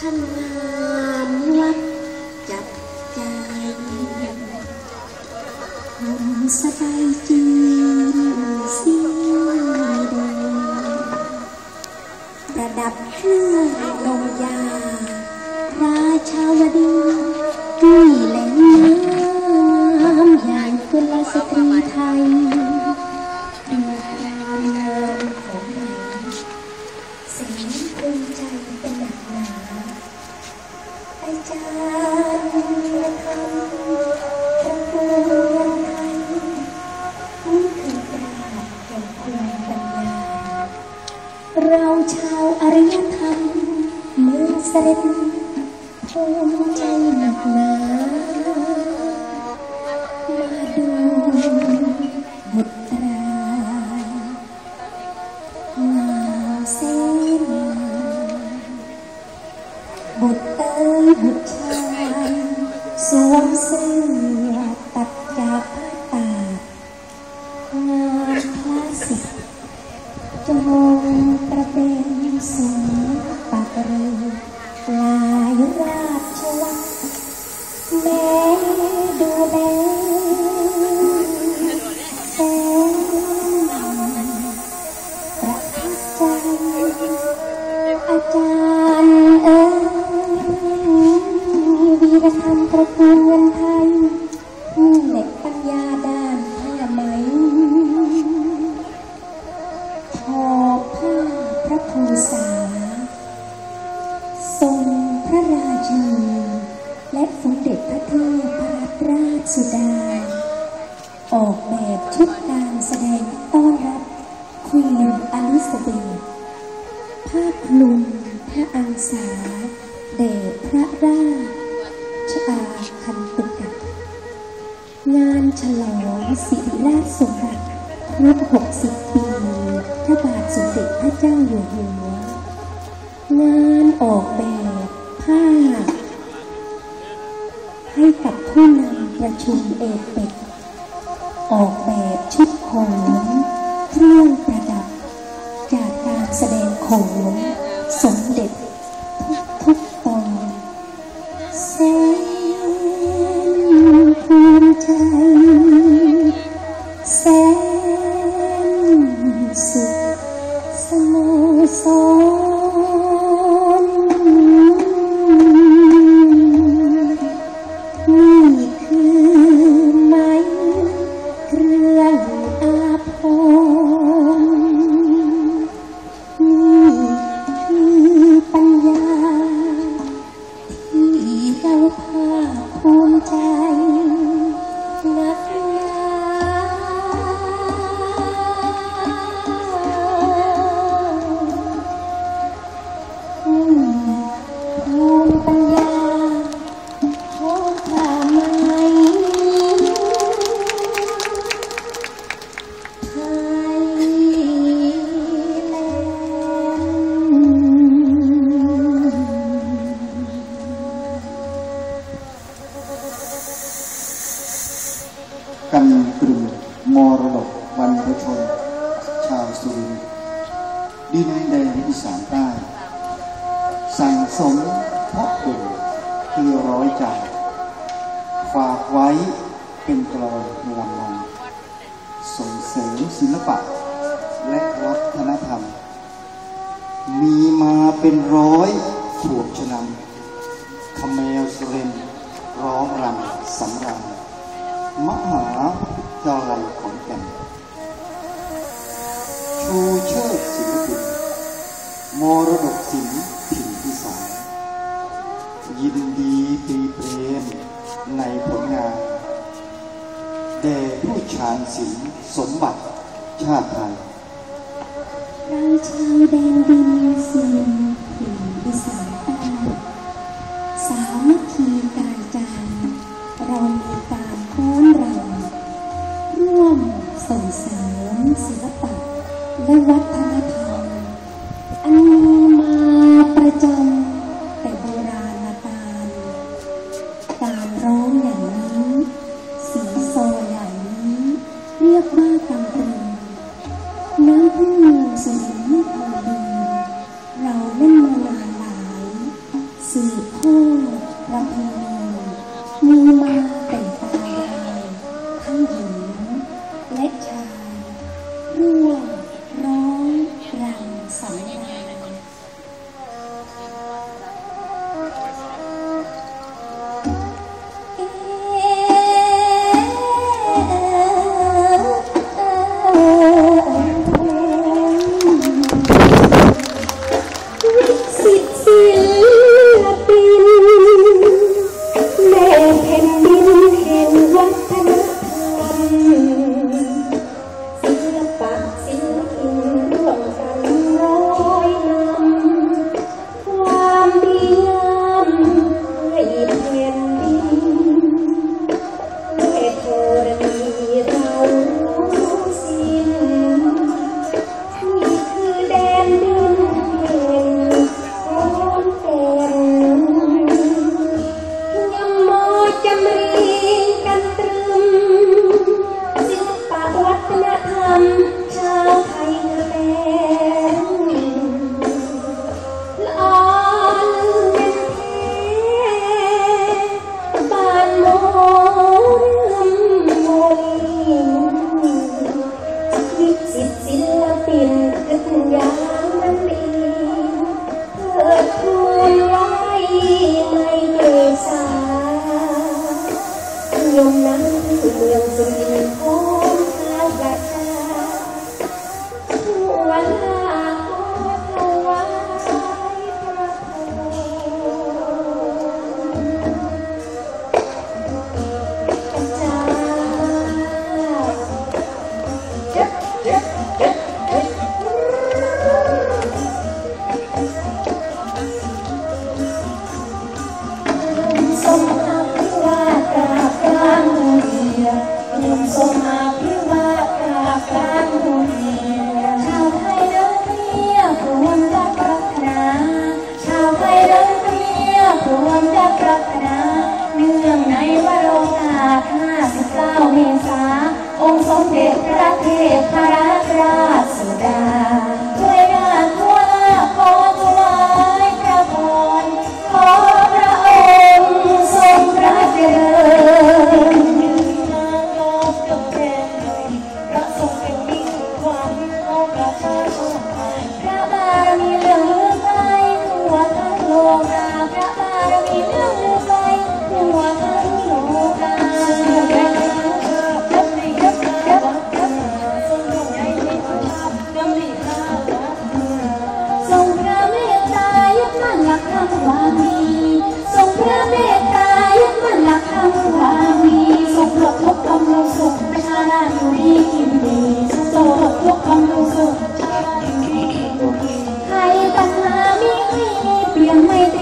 สนามวัดจับใจผมสบายจีนสิ้แดงประดับเครื่องลงยา ราชาวดีดุยแหลงน้ำอย่างกุลสตรีไทยดูงามของหนสีภูใจ ฉัน สุดา ออกแบบชุดการแสดงต้อนรับควีนอลิซาเบธผ้าคลุมพระอังสาแด่พระราชอาคันตุกะงานฉลองศิริราชสมบัติครบ60 ปีพระบาทสมเด็จพระเจ้าอยู่หัว งานออกแบบผ้าให้กับผู้นำ ประชุมเอเป็กออกแบบชุดโขนเครื่องประดับ จากการแสดงโขนสมเด็จ ร้อยขวบชนำเมลสเรนร้องรำสำราญมหาจาลัยขอนแก่นชูเชิดศิลปินมรดกศิลป์ถิ่นพิสามยินดีปีเพลงในผลงานแด่ผู้ชาญศิลสมบัติชาติไทยราชาแดนดินสิ วัฒนธรรมอันมมาประจำแต่โบราณกาลการร้องอย่างนี้ สีโซอย่างนี้ เรียกว่าตำปึงน้ำพึ่งเมืองสุรินทร์ไม่เคยดีเราเล่นมานานหลาย สืบทอดระเพีมีมา เนื่องในวโรกาส 59 เมษาองค์สมเด็จพระเทพร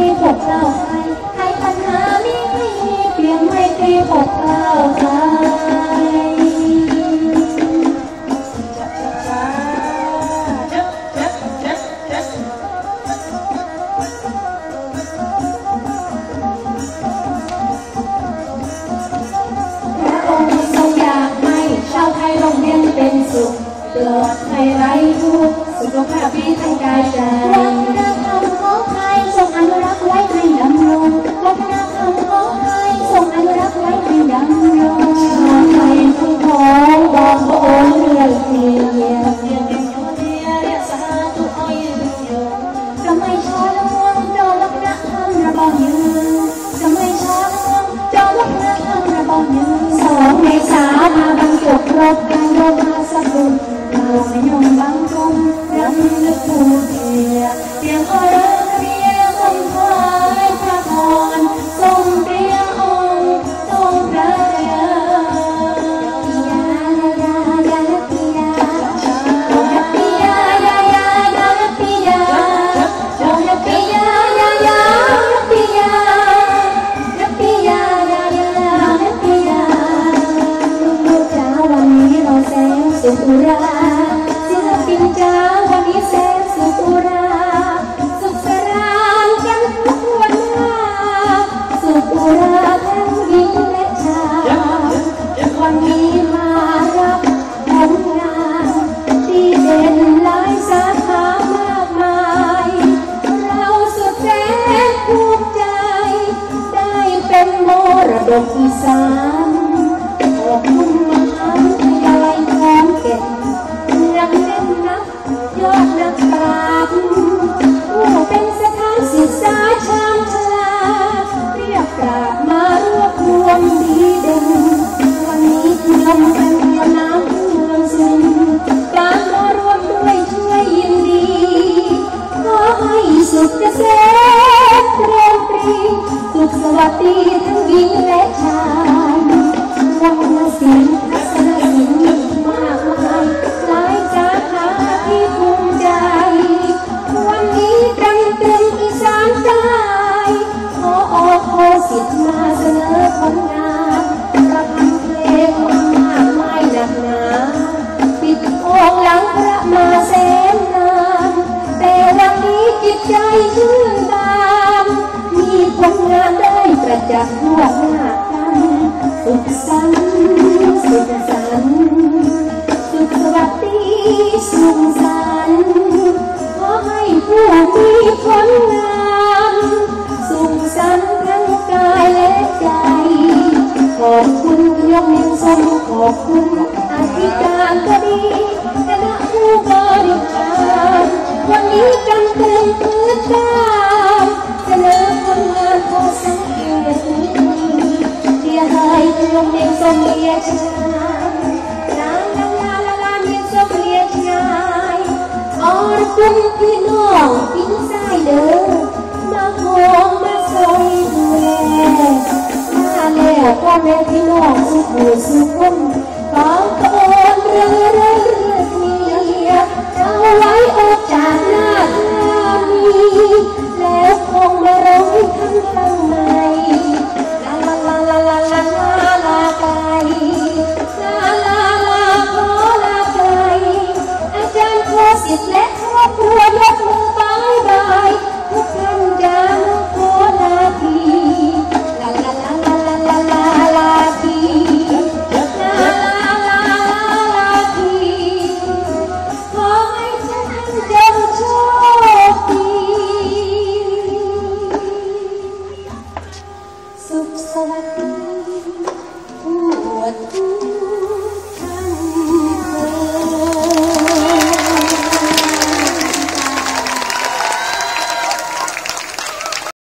รีพวเราไปให้ปัญหามีเปลี่ยนไมตรีพวกเราไปเป็นสุขเกิดให้ไร้ทุกข์สุขภาพดีทางกายใจ สุราศิลปินจ้าวันนี้แสนสุขราสุขสรานกันทุกวันนาสุขราทั้งหญิงและชายวันนี้มารับผลงานที่เด่นหลายสาขามากมาย เราสุดแสนภูมิใจ ได้เป็นมรดกอีสาน Mua. xuân khi đường kính sai đỡ. Mà hôm đã say về mà lẻ con em khi đường xuân mùa xuân